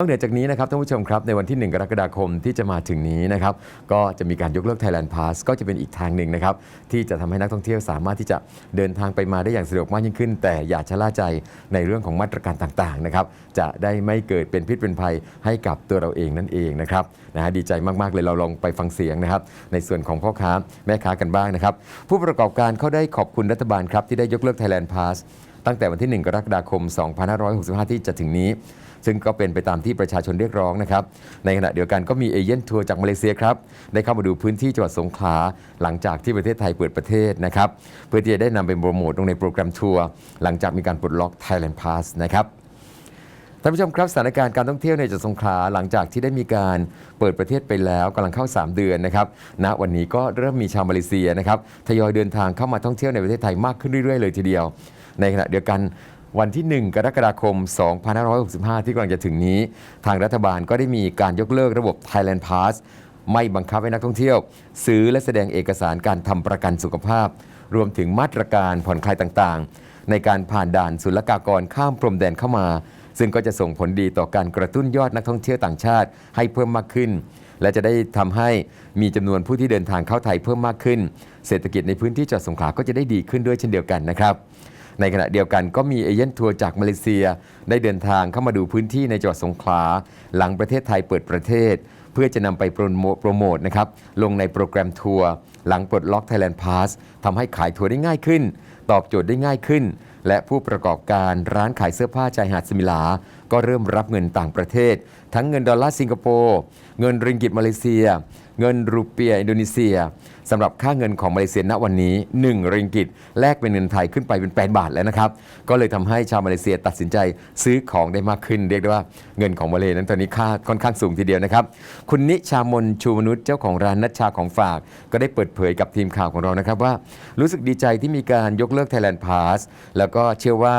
นอกเหนือจากนี้นะครับท่านผู้ชมครับในวันที่ 1 กรกฎาคมที่จะมาถึงนี้นะครับก็จะมีการยกเลิก Thailand Pass ก็จะเป็นอีกทางหนึ่งนะครับที่จะทำให้นักท่องเที่ยวสามารถที่จะเดินทางไปมาได้อย่างสะดวกมากยิ่งขึ้น แต่อย่าชะล่าใจในเรื่องของมาตรการต่างๆนะครับจะได้ไม่เกิดเป็นพิษเป็นภัยให้กับตัวเราเองนั่นเองนะครับนะฮะดีใจมากๆเลยเราลองไปฟังเสียงนะครับในส่วนของพ่อค้าแม่ค้ากันบ้างนะครับผู้ประกอบการเขาได้ขอบคุณรัฐบาลครับที่ได้ยกเลิก Thailand Pass ตั้งแต่วันที่ 1 กรกฎาคม 2565 ที่จะถึงนี้ ซึ่งก็เป็นไปตามที่ประชาชนเรียกร้องนะครับ ในขณะเดียวกันก็มีเอเย่นทัวร์จากมาเลเซียครับ ได้เข้ามาดูพื้นที่จังหวัดสงขลาหลังจากที่ประเทศไทยเปิดประเทศนะครับ เพื่อที่จะได้นำไปโปรโมทลงในโปรแกรมทัวร์หลังจากมีการปลดล็อก Thailand Pass นะครับานผู้ชมครับสถานการณ์การท่องเที่ยวในจังหวัดสงขลาหลังจากที่ได้มีการเปิดประเทศไปแล้วกำลังเข้า 3 เดือนนะครับณวันนี้ก็เริ่มมีชาวมาเลเซียนะครับทยอยเดินทางเข้ามาท่องเที่ยวในประเทศไทยมากขึ้นเรื่อยๆเลยทีเดียว ในขณะเดียวกันวันที่ 1 กรกฎาคม 2565 ที่กำลังจะถึงนี้ ทางรัฐบาลก็ได้มีการยกเลิกระบบ Thailand Pass ไม่บังคับให้นักท่องเที่ยว ซื้อและแสดงเอกสารการทำประกันสุขภาพ รวมถึงมาตรการผ่อนคลายต่างๆ ในการผ่านด่านศุลกากรข้ามพรมแดนเข้ามา ซึ่งก็จะส่งผลดีต่อการกระตุ้นยอดนักท่องเที่ยวต่างชาติ ให้เพิ่มมากขึ้น และจะได้ทำให้มีจำนวนผู้ที่เดินทางเข้าไทยเพิ่มมากขึ้น เศรษฐกิจในพื้นที่จังหวัดสงขลาก็จะได้ดีขึ้นด้วยเช่นเดียวกันนะครับในขณะเดียวกันก็มีเอเย่นทัวร์จากมาเลเซีย ได้เดินทางเข้ามาดูพื้นที่ในจังหวัดสงขลา หลังประเทศไทยเปิดประเทศ เพื่อจะนำไปโปรโมโปรโมทนะครับ ลงในโปรแกรมทัวร์หลังปลดล็อก Thailand Pass ทำให้ขายทัวร์ได้ง่ายขึ้น ตอบโจทย์ได้ง่ายขึ้น และผู้ประกอบการร้านขายเสื้อผ้าชายหาดสมิลาก็เริ่มรับเงินต่างประเทศ ทั้งเงินดอลลาร์สิงคโปร์เงินริงกิตมาเลเซีย เงินรูเปียอินโดนีเซียสำหรับค่าเงินของมาเลเซียณวันนี้ 1 ริงกิตแลกเป็นเงินไทยขึ้นไปเป็น 8 บาทแล้วนะครับ ก็เลยทำให้ชาวมาเลเซียตัดสินใจซื้อของได้มากขึ้น เรียกได้ว่าเงินของมาเลนั้นตอนนี้ค่าค่อนข้างสูงทีเดียวนะครับ คุณนิชามนชูมนุษย์เจ้าของร้านนัชชาของฝาก ก็ได้เปิดเผยกับทีมข่าวของเรานะครับว่า รู้สึกดีใจที่มีการยกเลิก Thailand Pass แล้วก็เชื่อว่า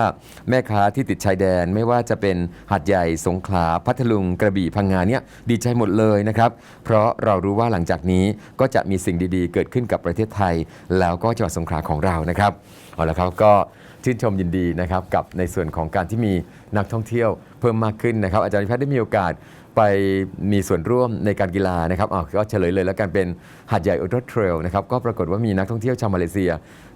แม่ค้าที่ติดชายแดนไม่ว่าจะเป็นหัดใหญ่สงขลาพัทลุงกระบี่พังงาเนี่ยดีใจหมดเลยนะครับ เพราะเรารู้ว่าหลังจากนี้ก็จะมีสิ่งดีๆ เกิดขึ้นกับประเทศไทย แล้วก็จังหวัดสงขลาของเรานะครับเอาละครับก็ชื่นชมยินดีนะครับกับในส่วนของการที่มีนักท่องเที่ยวเพิ่มมากขึ้นนะครับ อาจารย์พิพัฒน์ได้มีโอกาสไปมีส่วนร่วมในการกีฬานะครับอ้าวก็เฉลยเลยแล้วกันเป็นหาดใหญ่อุลตร้าเทรลนะครับก็ปรากฏว่ามีนักท่องเที่ยวชาวมาเลเซีย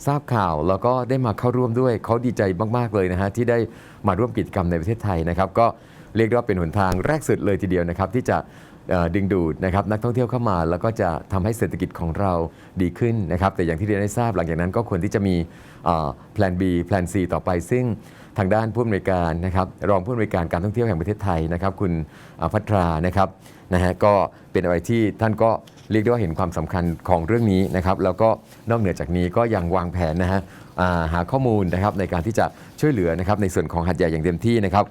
ทราบข่าวแล้วก็ได้มาเข้าร่วมด้วยเขาดีใจมากๆเลยนะฮะที่ได้มาร่วมกิจกรรมในประเทศไทยนะครับก็ เรียกได้ว่าเป็นหนทางแรกสุดเลยทีเดียวนะครับที่จะดึงดูดนะครับนักท่องเที่ยวเข้ามาแล้วก็จะทำให้เศรษฐกิจของเราดีขึ้นนะครับแต่อย่างที่เรียนได้ทราบหลังจากนั้นก็ควรที่จะมีแพลน B แพลน C ต่อไป ซึ่งทางด้านผู้อำนวยการนะครับรองผู้อำนวยการการท่องเที่ยวแห่งประเทศไทยนะครับคุณพัทรานะครับนะฮะก็เป็นอะไรที่ท่านก็เรียกได้ว่าเห็นความสำคัญของเรื่องนี้นะครับแล้วก็นอกเหนือจากนี้ก็ยังวางแผนนะฮะหาข้อมูลนะครับในการที่จะช่วยเหลือนะครับในส่วนของหัดใหญ่อย่างเต็มที่นะครับ